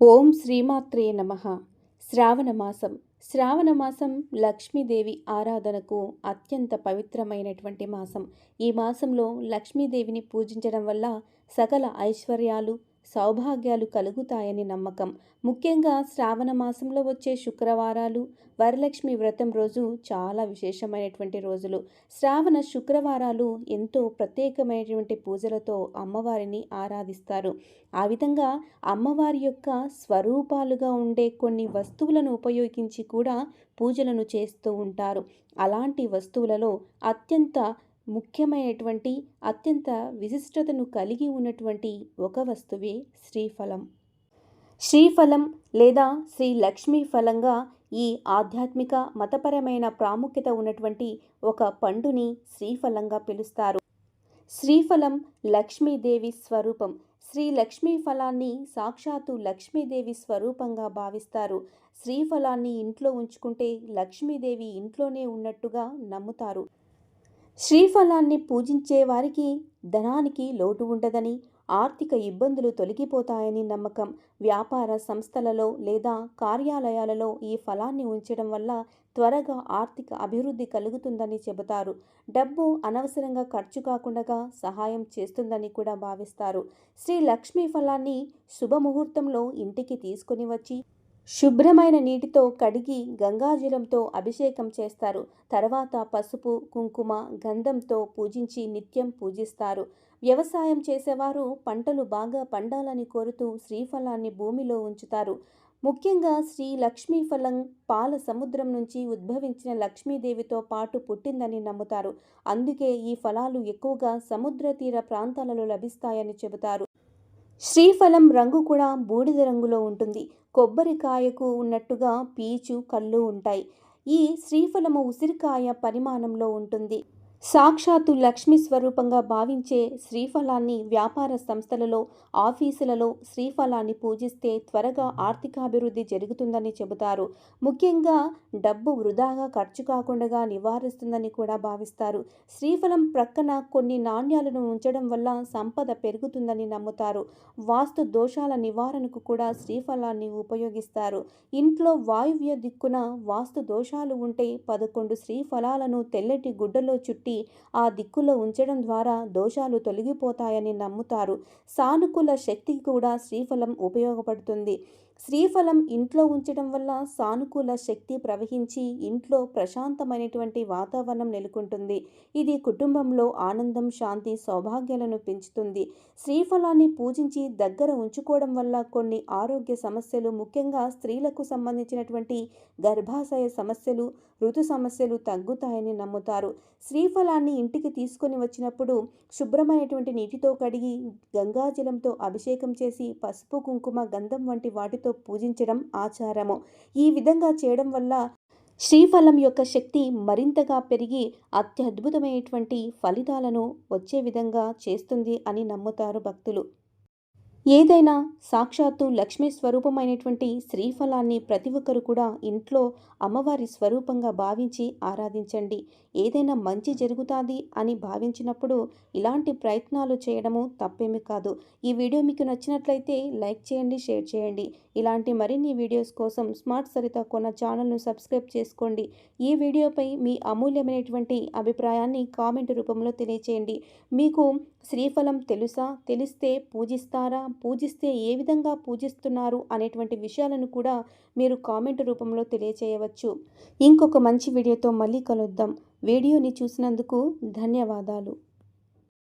ఓం శ్రీమాత్రే నమ. శ్రావణ మాసం. శ్రావణ మాసం లక్ష్మీదేవి ఆరాధనకు అత్యంత పవిత్రమైనటువంటి మాసం. ఈ మాసంలో లక్ష్మీదేవిని పూజించడం వల్ల సకల ఐశ్వర్యాలు సౌభాగ్యాలు కలుగుతాయని నమ్మకం. ముఖ్యంగా శ్రావణ మాసంలో వచ్చే శుక్రవారాలు వరలక్ష్మి వ్రతం రోజు చాలా విశేషమైనటువంటి రోజులు. శ్రావణ శుక్రవారాలు ఎంతో ప్రత్యేకమైనటువంటి పూజలతో అమ్మవారిని ఆరాధిస్తారు. ఆ విధంగా అమ్మవారి యొక్క స్వరూపాలుగా ఉండే కొన్ని వస్తువులను ఉపయోగించి కూడా పూజలను చేస్తూ ఉంటారు. అలాంటి వస్తువులలో అత్యంత ముఖ్యమైనటువంటి అత్యంత విశిష్టతను కలిగి ఉన్నటువంటి ఒక వస్తువే శ్రీఫలం. శ్రీఫలం లేదా శ్రీ లక్ష్మీ ఫలంగా ఈ ఆధ్యాత్మిక మతపరమైన ప్రాముఖ్యత ఉన్నటువంటి ఒక పండుని శ్రీఫలంగా పిలుస్తారు. శ్రీఫలం లక్ష్మీదేవి స్వరూపం. శ్రీ లక్ష్మీ ఫలాన్ని సాక్షాత్తు లక్ష్మీదేవి స్వరూపంగా భావిస్తారు. శ్రీఫలాన్ని ఇంట్లో ఉంచుకుంటే లక్ష్మీదేవి ఇంట్లోనే ఉన్నట్టుగా నమ్ముతారు. శ్రీఫలాన్ని పూజించే వారికి ధనానికి లోటు ఉండదని ఆర్థిక ఇబ్బందులు తొలగిపోతాయని నమ్మకం. వ్యాపార సంస్థలలో లేదా కార్యాలయాలలో ఈ ఫలాన్ని ఉంచడం వల్ల త్వరగా ఆర్థిక అభివృద్ధి కలుగుతుందని చెబుతారు. డబ్బు అనవసరంగా ఖర్చు కాకుండా సహాయం చేస్తుందని కూడా భావిస్తారు. శ్రీ లక్ష్మీ ఫలాన్ని శుభముహూర్తంలో ఇంటికి తీసుకుని వచ్చి శుభ్రమైన నీటితో కడిగి గంగాజలంతో అభిషేకం చేస్తారు. తర్వాత పసుపు కుంకుమ గంధంతో పూజించి నిత్యం పూజిస్తారు. వ్యవసాయం చేసేవారు పంటలు బాగా పండాలని కోరుతూ శ్రీఫలాన్ని భూమిలో ఉంచుతారు. ముఖ్యంగా శ్రీ లక్ష్మీ ఫలం పాల సముద్రం నుంచి ఉద్భవించిన లక్ష్మీదేవితో పాటు పుట్టిందని నమ్ముతారు. అందుకే ఈ ఫలాలు ఎక్కువగా సముద్ర తీర ప్రాంతాలలో లభిస్తాయని చెబుతారు. శ్రీఫలం రంగు కూడా బూడిద రంగులో ఉంటుంది. కొబ్బరికాయకు ఉన్నట్టుగా పీచు కళ్ళు ఉంటాయి. ఈ శ్రీఫలము ఉసిరికాయ పరిమాణంలో ఉంటుంది. సాక్షాత్తు లక్ష్మీ స్వరూపంగా భావించే శ్రీఫలాన్ని వ్యాపార సంస్థలలో ఆఫీసులలో శ్రీఫలాన్ని పూజిస్తే త్వరగా ఆర్థికాభివృద్ధి జరుగుతుందని చెబుతారు. ముఖ్యంగా డబ్బు వృధాగా ఖర్చు కాకుండా నివారిస్తుందని కూడా భావిస్తారు. శ్రీఫలం ప్రక్కన కొన్ని నాణ్యాలను ఉంచడం వల్ల సంపద పెరుగుతుందని నమ్ముతారు. వాస్తు దోషాల నివారణకు కూడా శ్రీఫలాన్ని ఉపయోగిస్తారు. ఇంట్లో వాయువ్య దిక్కున వాస్తు దోషాలు ఉంటే పదకొండు శ్రీఫలాలను తెల్లటి గుడ్డలో చుట్టి ఆ దిక్కులో ఉంచడం ద్వారా దోషాలు తొలగిపోతాయని నమ్ముతారు. సానుకూల శక్తికి కూడా శ్రీఫలం ఉపయోగపడుతుంది. శ్రీఫలం ఇంట్లో ఉంచడం వల్ల సానుకూల శక్తి ప్రవహించి ఇంట్లో ప్రశాంతమైనటువంటి వాతావరణం నెలకొంటుంది. ఇది కుటుంబంలో ఆనందం శాంతి సౌభాగ్యాలను పెంచుతుంది. శ్రీఫలాన్ని పూజించి దగ్గర ఉంచుకోవడం వల్ల కొన్ని ఆరోగ్య సమస్యలు ముఖ్యంగా స్త్రీలకు సంబంధించినటువంటి గర్భాశయ సమస్యలు ఋతు సమస్యలు తగ్గుతాయని నమ్ముతారు. శ్రీఫలాన్ని ఇంటికి తీసుకొని వచ్చినప్పుడు శుభ్రమైనటువంటి నీటితో కడిగి గంగాజలంతో అభిషేకం చేసి పసుపు కుంకుమ గంధం వంటి వాటితో పూజించడం ఆచారము. ఈ విధంగా చేయడం వల్ల శ్రీఫలం యొక్క శక్తి మరింతగా పెరిగి అత్యద్భుతమైనటువంటి ఫలితాలను వచ్చే విధంగా చేస్తుంది అని నమ్ముతారు భక్తులు. ఏదైనా సాక్షాత్తు లక్ష్మీ స్వరూపమైనటువంటి శ్రీఫలాన్ని ప్రతి ఒక్కరు కూడా ఇంట్లో అమ్మవారి స్వరూపంగా భావించి ఆరాధించండి. ఏదైనా మంచి జరుగుతుంది అని భావించినప్పుడు ఇలాంటి ప్రయత్నాలు చేయడము తప్పేమీ కాదు. ఈ వీడియో మీకు నచ్చినట్లయితే లైక్ చేయండి షేర్ చేయండి. ఇలాంటి మరిన్ని వీడియోస్ కోసం స్మార్ట్ సరిత కొన్న ఛానల్ను సబ్స్క్రైబ్ చేసుకోండి. ఈ వీడియోపై మీ అమూల్యమైనటువంటి అభిప్రాయాన్ని కామెంట్ రూపంలో తెలియచేయండి. మీకు శ్రీఫలం తెలుసా? తెలిస్తే పూజిస్తారా? పూజిస్తే ఏ విధంగా పూజిస్తున్నారు అనేటువంటి విషయాలను కూడా మీరు కామెంట్ రూపంలో తెలియచేయవచ్చు. ఇంకొక మంచి వీడియోతో మళ్ళీ కలుద్దాం. వీడియోని చూసినందుకు ధన్యవాదాలు.